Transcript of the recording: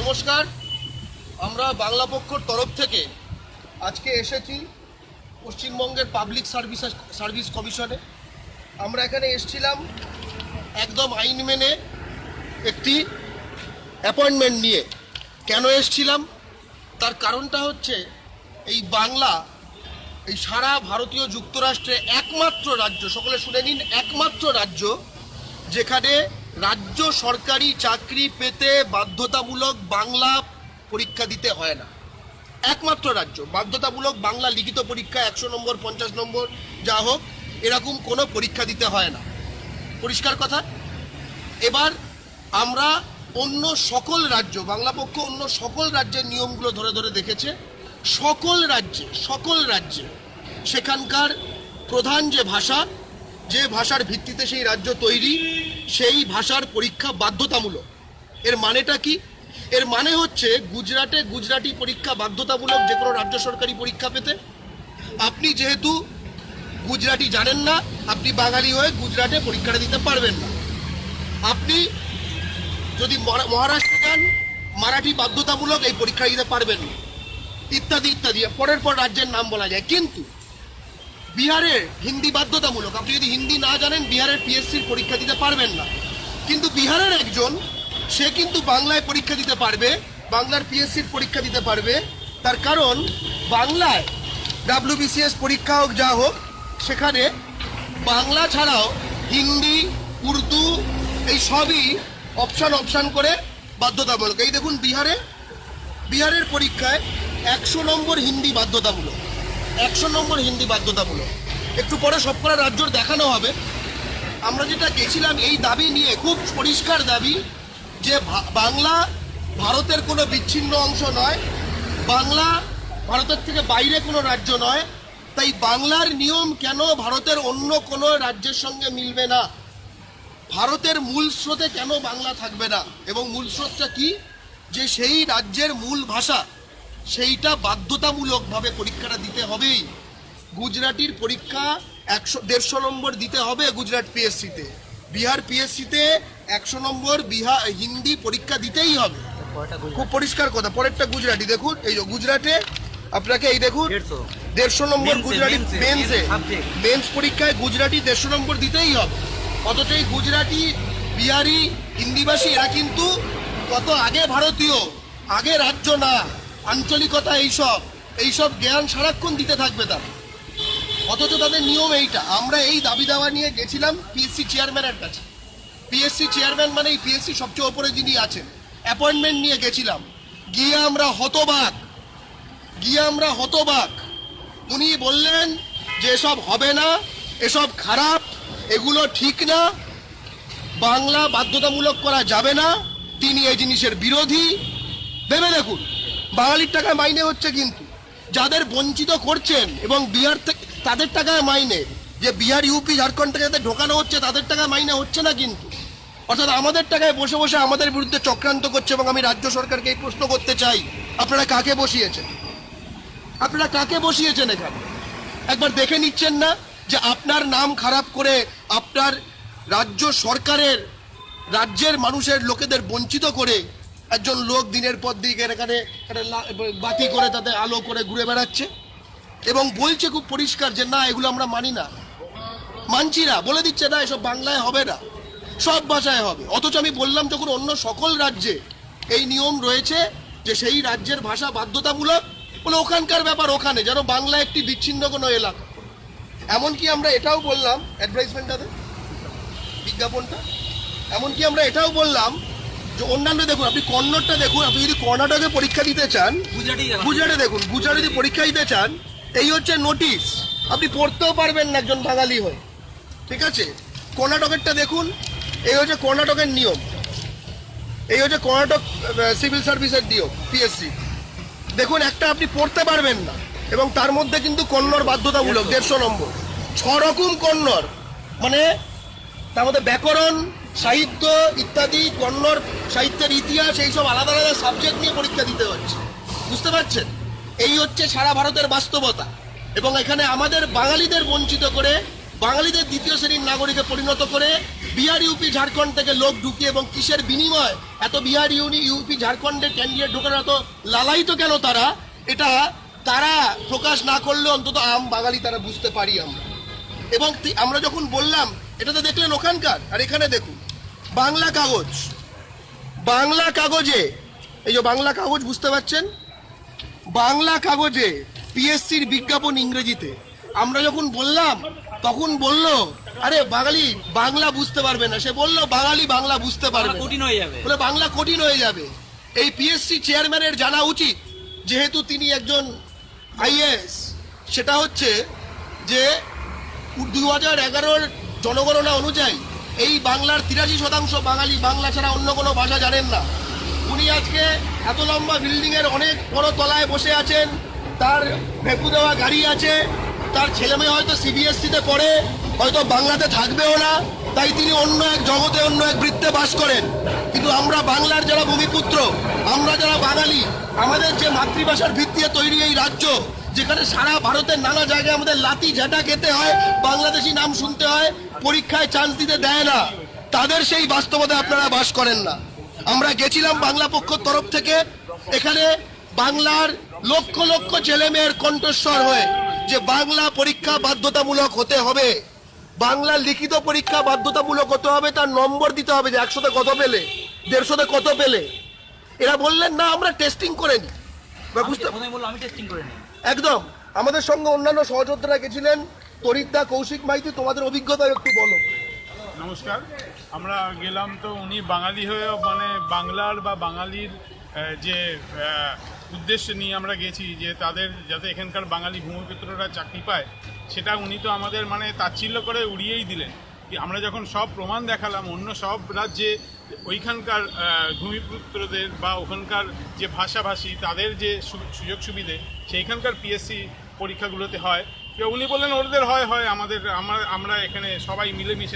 নমস্কার। আমরা বাংলা পক্ষর তরফ থেকে আজকে এসেছি পশ্চিমবঙ্গের পাবলিক সার্ভিস সার্ভিস কমিশনে। আমরা এখানে এসেছিলাম একদম আইন মেনে একটি অ্যাপয়েন্টমেন্ট নিয়ে। কেন এসেছিলাম? তার কারণটা হচ্ছে এই বাংলা, এই সারা ভারতীয় যুক্তরাষ্ট্রে একমাত্র রাজ্য, সকলে শুনে নিন, একমাত্র রাজ্য যেখানে রাজ্য সরকারি চাকরি পেতে বাধ্যতামূলক বাংলা পরীক্ষা দিতে হয় না। একমাত্র রাজ্য। বাধ্যতামূলক বাংলা লিখিত পরীক্ষা একশো নম্বর, পঞ্চাশ নম্বর, যা হোক, এরকম কোনো পরীক্ষা দিতে হয় না। পরিষ্কার কথা? এবার আমরা অন্য সকল রাজ্য, বাংলা পক্ষ অন্য সকল রাজ্যের নিয়মগুলো ধরে ধরে দেখেছে। সকল রাজ্যে সকল রাজ্যে সেখানকার প্রধান যে ভাষা, যে ভাষার ভিত্তিতে সেই রাজ্য তৈরি সেই ভাষার পরীক্ষা বাধ্যতামূলক। এর মানেটা কি? এর মানে হচ্ছে গুজরাটে গুজরাটি পরীক্ষা বাধ্যতামূলক যে কোনো রাজ্য সরকারি পরীক্ষা পেতে। আপনি যেহেতু গুজরাটি জানেন না, আপনি বাঙালি হয়ে গুজরাটে পরীক্ষাটা দিতে পারবেন না। আপনি যদি মহারাষ্ট্রে যান, মারাঠি বাধ্যতামূলক এই পরীক্ষা দিতে পারবেন না। ইত্যাদি ইত্যাদি। পরের পর রাজ্যের নাম বলা যায়। কিন্তু বিহারে হিন্দি বাধ্যতামূলক। আপনি যদি হিন্দি না জানেন, বিহারের পিএসসির পরীক্ষা দিতে পারবেন না। কিন্তু বিহারের একজন, সে কিন্তু বাংলায় পরীক্ষা দিতে পারবে, বাংলার পিএসসির পরীক্ষা দিতে পারবে। তার কারণ, বাংলায় ডাব্লিউবিসিএস পরীক্ষা হোক, যা হোক, সেখানে বাংলা ছাড়াও হিন্দি, উর্দু, এই সবই অপশান অপশান করে বাধ্যতামূলক। এই দেখুন, বিহারে, বিহারের পরীক্ষায় একশো নম্বর হিন্দি বাধ্যতামূলক। একশো নম্বর হিন্দি বাধ্যতামূলক। একটু পরে সবকটা রাজ্যর দেখানো হবে। আমরা যেটা গেছিলাম, এই দাবি নিয়ে খুব পরিষ্কার দাবি যে বাংলা ভারতের কোনো বিচ্ছিন্ন অংশ নয়। বাংলা ভারতের থেকে বাইরে কোনো রাজ্য নয়। তাই বাংলার নিয়ম কেন ভারতের অন্য কোনো রাজ্যের সঙ্গে মিলবে না? ভারতের মূল স্রোতে কেন বাংলা থাকবে না? এবং মূল স্রোতটা কি? যে সেই রাজ্যের মূল ভাষা সেইটা বাধ্যতামূলকভাবে পরীক্ষাটা দিতে হবেই। গুজরাটির পরীক্ষা একশো দেড়শো নম্বর দিতে হবে গুজরাট পিএসসিতে। বিহার পিএসসিতে একশো নম্বর বিহার হিন্দি পরীক্ষা দিতেই হবে। খুব পরিষ্কার কথা পরেরটা গুজরাটি। দেখুন এই যে গুজরাটে আপনাকে এই দেখুন দেড়শো। নম্বর গুজরাটি মেন্সে মেন্স পরীক্ষায় গুজরাটি দেড়শো নম্বর দিতেই হবে। অথচ এই গুজরাটি বিহারি হিন্দিভাষী এরা কিন্তু কত আগে ভারতীয় আগে রাজ্য না। আঞ্চলিকতা এইসব এইসব জ্ঞান সারাক্ষণ দিতে থাকবে তারা। অথচ তাদের নিয়ম এইটা। আমরা এই দাবি দাওয়া নিয়ে গেছিলাম পিএসসি চেয়ারম্যানের কাছে। পিএসসি চেয়ারম্যান মানে এই পিএসসি সবচেয়ে ওপরে যিনি আছেন অ্যাপয়েন্টমেন্ট নিয়ে গেছিলাম। গিয়ে আমরা হতবাক, গিয়ে আমরা হতবাক। উনি বললেন যে এসব হবে না, এসব খারাপ, এগুলো ঠিক না, বাংলা বাধ্যতামূলক করা যাবে না, তিনি এই জিনিসের বিরোধী। ভেবে দেখুন। বাঙালির টাকায় মাইনে হচ্ছে কিন্তু। যাদের বঞ্চিত করছেন এবং বিহার থেকে তাদের টাকায় মাইনে। যে বিহার, ইউপি, ঝাড়খণ্ড থেকে যাদের ঢোকানো হচ্ছে, তাদের টাকায় মাইনে হচ্ছে না কিন্তু। অর্থাৎ আমাদের টাকায় বসে বসে আমাদের বিরুদ্ধে চক্রান্ত করছে এবং আমি রাজ্য সরকারকে এই প্রশ্ন করতে চাই, আপনারা কাকে বসিয়েছেন? আপনারা কাকে বসিয়েছেন এখানে? একবার দেখে নিচ্ছেন না যে আপনার নাম খারাপ করে আপনার রাজ্য সরকারের, রাজ্যের মানুষের লোকেদের বঞ্চিত করে একজন লোক দিনের পর দিন এখানে বাতি করে তাদের আলো করে ঘুরে বেড়াচ্ছে। এবং বলছে খুব পরিষ্কার যে, না, এগুলো আমরা মানি না। মানছি না। বলে দিচ্ছে, না, এসব বাংলায় হবে না। সব ভাষায় হবে। অথচ আমি বললাম যখন অন্য সকল রাজ্যে এই নিয়ম রয়েছে যে, সেই রাজ্যের ভাষা বাধ্যতামূলক, বলে ওখানকার ব্যাপার ওখানে, যেন বাংলা একটি বিচ্ছিন্ন কোনো এলাকা। এমনকি আমরা এটাও বললাম অ্যাডভাইসমেন্টটাতে বিজ্ঞাপনটা, এমনকি আমরা এটাও বললাম যে অন্যান্য দেখুন আপনি কন্নড়টা দেখুন আপনি যদি কর্ণাটকে পরীক্ষা দিতে চান গুজরাটি গুজরাটে দেখুন গুজরাটে যদি পরীক্ষা দিতে চান এই হচ্ছে নোটিশ আপনি পড়তেও পারবেন না একজন বাঙালি হয়ে। ঠিক আছে? কর্ণাটকেরটা দেখুন এই হচ্ছে কর্ণাটকের নিয়ম। এই হচ্ছে কর্ণাটক সিভিল সার্ভিসের নিয়ম পিএসসি দেখুন একটা আপনি পড়তে পারবেন না এবং তার মধ্যে কিন্তু কন্নড় বাধ্যতামূলক দেড়শো নম্বর। ছ রকম কন্নড় মানে তার মধ্যে ব্যাকরণ সাহিত্য ইত্যাদি, কন্নড় সাহিত্যের ইতিহাস, এইসব আলাদা আলাদা সাবজেক্ট নিয়ে পরীক্ষা দিতে হচ্ছে। বুঝতে পারছেন? এই হচ্ছে সারা ভারতের বাস্তবতা। এবং এখানে আমাদের বাঙালিদের বঞ্চিত করে, বাঙালিদের দ্বিতীয় শ্রেণির নাগরিকে পরিণত করে, বিহার, ইউপি, ঝাড়খণ্ড থেকে লোক ঢুকিয়ে এবং কিসের বিনিময়, এত বিহার, ইউনি, ইউপি ঝাড়খণ্ডের ক্যান্ডিডেট ঢোকানো এত লালায়িত কেন তারা? এটা তারা প্রকাশ না করলে অন্তত আম বাঙালি তারা বুঝতে পারি আমরা। এবং আমরা যখন বললাম এটা তো দেখলেন ওখানকার আর এখানে দেখুন বাংলা কাগজ। বাংলা কাগজে এই যে বাংলা কাগজ বুঝতে পারছেন? বাংলা কাগজে পিএসসির বিজ্ঞাপন ইংরেজিতে। আমরা যখন বললাম তখন বলল আরে বাঙালি বাংলা বুঝতে পারবে না। সে বলল বাঙালি বাংলা বুঝতে পারবে কঠিন হয়ে যাবে। বলে বাংলা কঠিন হয়ে যাবে। এই পিএসসি চেয়ারম্যানের জানা উচিত যেহেতু তিনি একজন আইএস সেটা হচ্ছে যে দু হাজার এগারোর জনগণনা অনুযায়ী এই বাংলার তিরাশি শতাংশ বাঙালি বাংলা ছাড়া অন্য কোনো ভাষা জানেন না। উনি আজকে এত লম্বা বিল্ডিংয়ের অনেক বড় তলায় বসে আছেন, তার ভেপু দেওয়া গাড়ি আছে, তার ছেলে মেয়ে হয়তো সিবিএসসিতে পড়ে, হয়তো বাংলাতে থাকবেও না, তাই তিনি অন্য এক জগতে, অন্য এক বৃত্তে বাস করেন। কিন্তু আমরা বাংলার যারা ভূমিপুত্র, আমরা যারা বাঙালি, আমাদের যে মাতৃভাষার ভিত্তিতে তৈরি এই রাজ্য যেখানে সারা ভারতের নানা জায়গায় আমাদের লাতি ঝাঁটা খেতে হয় বাংলাদেশি নাম শুনতে হয় পরীক্ষায় চান্স দিতে দেয় না। তাদের সেই বাস্তবতা আপনারা বাস করেন না। আমরা গেছিলাম বাংলা পক্ষর তরফ থেকে এখানে বাংলার লক্ষ লক্ষ ছেলে মেয়ের কণ্ঠস্বর হয়ে যে বাংলা পরীক্ষা বাধ্যতামূলক হতে হবে বাংলা লিখিত পরীক্ষা বাধ্যতামূলক হতে হবে তার নম্বর দিতে হবে যে একশোতে কত পেলে দেড়শোতে কত পেলে। এরা বললেন না আমরা টেস্টিং করে নিই। বুঝতে আমি টেস্টিং করে নিই। একদম। আমাদের সঙ্গে অন্যান্য সহযোদ্ধারা গেছিলেন তরিদ্দা কৌশিক মাইতি, তোমাদের অভিজ্ঞতা একটু বলো। নমস্কার। আমরা গেলাম তো উনি বাঙালি হয়েও মানে বাংলার বা বাঙালির যে উদ্দেশ্য নিয়ে আমরা গেছি, যে তাদের যাতে এখানকার বাঙালি ভূমিপুত্ররা চাকরি পায়, সেটা উনি তো আমাদের মানে তাচ্ছিল্য করে উড়িয়েই দিলেন। আমরা যখন সব প্রমাণ দেখালাম, অন্য সব রাজ্যে ওইখানকার ভূমিপুত্রদের বা ওখানকার যে ভাষাভাষী, তাদের যে সুযোগ সুবিধে, সেইখানকার পিএসসি পরীক্ষাগুলোতে হয়। উনি বললেন, ওদের হয় হয়, আমাদের, আমরা আমরা এখানে সবাই মিলেমিশে